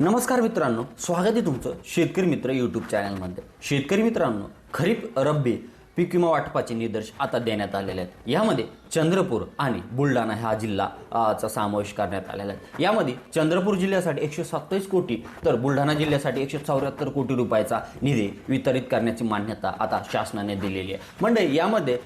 नमस्कार मित्रांनो स्वागत आहे तुमचं शेतकरी मित्र यूट्यूब चॅनलमध्ये शेतकरी मित्रांनो खरीप रब्बी पीक विमा वाटपाचे निर्देश आता देण्यात आलेले आहेत. यामध्ये चंद्रपूर आणि बुलढाणा हा जिल्हा चा समावेश करण्यात आलेला आहे. यामध्ये चंद्रपूर जिल्ह्यासाठी एकशे सत्तावीस कोटी तर बुलढाणा जिल्ह्यासाठी एकशे चौऱ्याहत्तर कोटी रुपयाचा निधी वितरित करण्याची मान्यता आता शासनाने दिलेली आहे. म्हणजे यामध्ये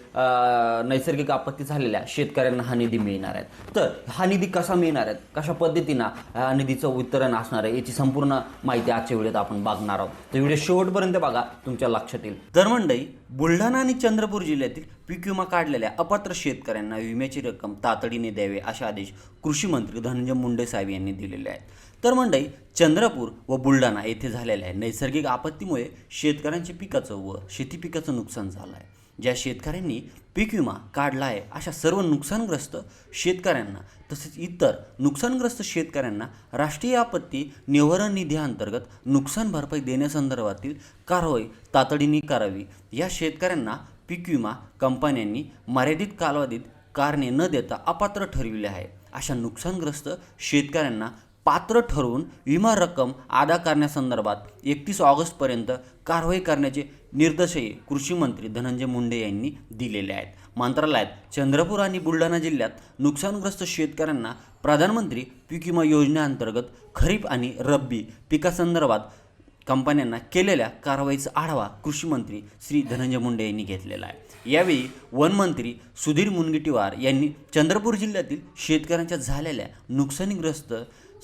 नैसर्गिक आपत्ती झालेल्या शेतकऱ्यांना हा निधी मिळणार आहे. तर हा निधी कसा मिळणार आहे? कशा पद्धतीनं हा निधीचं वितरण असणार आहे? याची संपूर्ण माहिती आजच्या व्हिडिओत आपण बघणार आहोत. तर व्हिडिओ शेवटपर्यंत बघा तुमच्या लक्षात येईल. तर मंडई बुलढाणा आणि चंद्रपूर जिल्ह्यातील पीक विमा काढलेल्या अपात्र शेतकऱ्यांना विम्याची रक्कम तातडीने द्यावे असे आदेश कृषी मंत्री धनंजय मुंडे साहेब यांनी दिलेले आहेत. तर मंडई चंद्रपूर व बुलढाणा येथे झालेल्या नैसर्गिक आपत्तीमुळे शेतकऱ्यांच्या पिकाचं व शेती पिकाचं नुकसान झालं आहे ज्या शेतकऱ्यांनी पीक विमा काढला आहे अशा सर्व नुकसानग्रस्त शेतकऱ्यांना तसेच इतर नुकसानग्रस्त शेतकऱ्यांना राष्ट्रीय आपत्ती निवारण निधीअंतर्गत नुकसान भरपाई देण्यासंदर्भातील कारवाई तातडीने करावी. या शेतकऱ्यांना पीक विमा कंपन्यांनी मर्यादित कालावधीत कारणे न देता अपात्र ठरविले आहे. अशा नुकसानग्रस्त शेतकऱ्यांना पात्र ठरवून विमा रक्कम अदा करण्यासंदर्भात एकतीस ऑगस्टपर्यंत कारवाई करण्याचे निर्देशही कृषी मंत्री धनंजय मुंडे यांनी दिलेले आहेत. मंत्रालयात चंद्रपूर आणि बुलढाणा जिल्ह्यात नुकसानग्रस्त शेतकऱ्यांना प्रधानमंत्री पीक विमा योजनेअंतर्गत खरीप आणि रब्बी पिकासंदर्भात कंपन्यांना केलेल्या कारवाईचा आढावा कृषीमंत्री श्री धनंजय मुंडे यांनी घेतलेला आहे. यावेळी वनमंत्री सुधीर मुनगंटीवार यांनी चंद्रपूर जिल्ह्यातील शेतकऱ्यांच्या झालेल्या नुकसानीग्रस्त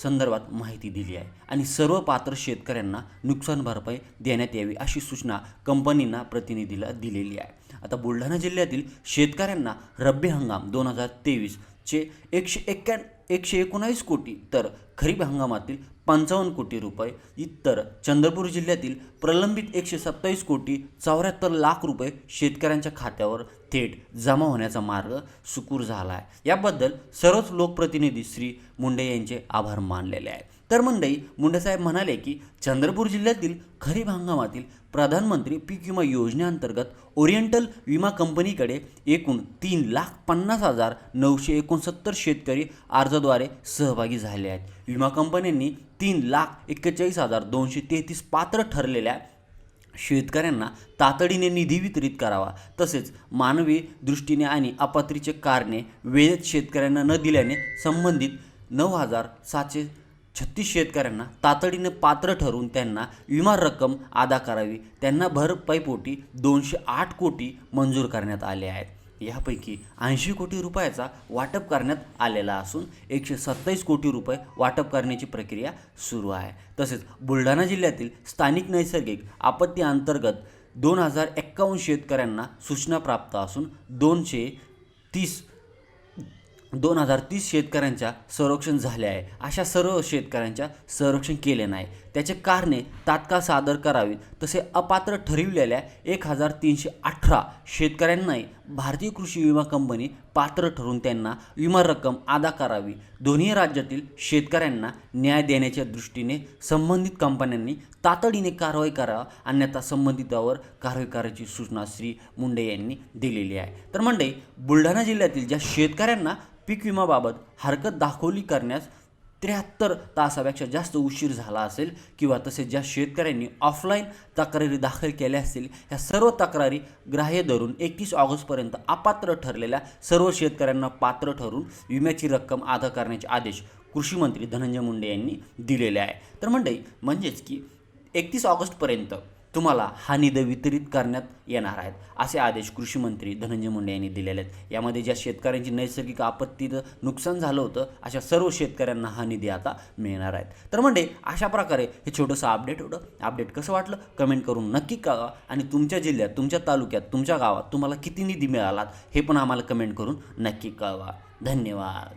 संदर्भात माहिती दिली आहे. आणि सर्व पात्र शेतकऱ्यांना नुकसान भरपाई देण्यात यावी अशी सूचना कंपनींना प्रतिनिधीला दिलेली आहे. आता बुलढाणा जिल्ह्यातील शेतकऱ्यांना रब्बी हंगाम दोन हजार तेवीसचे एकशे एक्क्याण एकशे एकोणावीस कोटी तर खरीप हंगामातील पंचावन्न कोटी रुपये इतर चंद्रपूर जिल्ह्यातील प्रलंबित एकशे सत्तावीस कोटी चौऱ्याहत्तर लाख रुपये शेतकऱ्यांच्या खात्यावर थेट जमा होण्याचा मार्ग सुकूर झाला आहे याबद्दल सर्वच लोकप्रतिनिधी श्री मुंडे यांचे आभार मानलेले आहे तर मंडई मुंडेसाहेब म्हणाले की चंद्रपूर जिल्ह्यातील खरीप हंगामातील प्रधानमंत्री पीक विमा योजनेअंतर्गत ओरिएंटल विमा कंपनीकडे एकूण तीन लाख पन्नास हजार नऊशे एकोणसत्तर शेतकरी अर्जाद्वारे सहभागी झाले आहेत. विमा कंपन्यांनी तीन लाख एक्केचाळीस हजार दोनशे तेहतीस पात्र ठरलेल्या शेतकऱ्यांना तातडीने निधी वितरित करावा. तसेच मानवी दृष्टीने आणि अपात्रीचे कारणे वेळेत शेतकऱ्यांना न दिल्याने संबंधित नऊ हजार सातशे छत्तीस शेतकऱ्यांना तातडीने पात्र ठरवून त्यांना विमा रक्कम अदा करावी. त्यांना भरपाईपोटी दोनशे आठ कोटी मंजूर करण्यात आले आहेत. यापैकी ऐंशी कोटी रुपयाचा वाटप करण्यात आलेला असून एकशे सत्तावीस कोटी रुपये वाटप करण्याची प्रक्रिया सुरू आहे. तसेच बुलढाणा जिल्ह्यातील स्थानिक नैसर्गिक आपत्ती अंतर्गत दोन हजार एक्कावन्न शेतकऱ्यांना सूचना प्राप्त असून दोनशे तीस दोन हजार तीस शेतकऱ्यांच्या संरक्षण झाले आहे. अशा सर्व शेतकऱ्यांच्या संरक्षण केले नाही. त्याचे कारणे तात्काळ सादर करावीत तसे अपात्र ठरविलेल्या एक हजार तीनशे अठरा शेतकऱ्यांनाही भारतीय कृषी विमा कंपनी पात्र ठरून त्यांना विमा रक्कम अदा करावी. दोन्ही राज्यातील शेतकऱ्यांना न्याय देण्याच्या दृष्टीने संबंधित कंपन्यांनी तातडीने कारवाई करावा. अन्यथा संबंधितावर कारवाई करायची सूचना श्री मुंडे यांनी दिलेली आहे. तर मंडई बुलढाणा जिल्ह्यातील ज्या शेतकऱ्यांना पीक विमाबाबत हरकत दाखवली करण्यास त्र्याहत्तर तासापेक्षा जास्त उशीर झाला असेल किंवा तसेच ज्या शेतकऱ्यांनी ऑफलाईन तक्रारी दाखल केल्या असतील ह्या सर्व तक्रारी ग्राह्य धरून एकतीस ऑगस्टपर्यंत अपात्र ठरलेल्या सर्व शेतकऱ्यांना पात्र ठरून विम्याची रक्कम अदा करण्याचे आदेश कृषी मंत्री धनंजय मुंडे यांनी दिलेले आहे. तर मंडई म्हणजेच की एकतीस ऑगस्टपर्यंत तुम्हाला हा निधी वितरित करण्यात येणार आहेत असे आदेश कृषी मंत्री धनंजय मुंडे यांनी दिलेले आहेत. यामध्ये ज्या शेतकऱ्यांची नैसर्गिक आपत्तीचं नुकसान झालं होतं अशा सर्व शेतकऱ्यांना हा निधी आता मिळणार आहेत. तर म्हणजे अशा प्रकारे हे छोटंसं अपडेट होतं. अपडेट कसं वाटलं? कमेंट करून नक्की कळवा आणि तुमच्या जिल्ह्यात तुमच्या तालुक्यात तुमच्या गावात तुम्हाला किती निधी मिळालात हे पण आम्हाला कमेंट करून नक्की कळवा. धन्यवाद.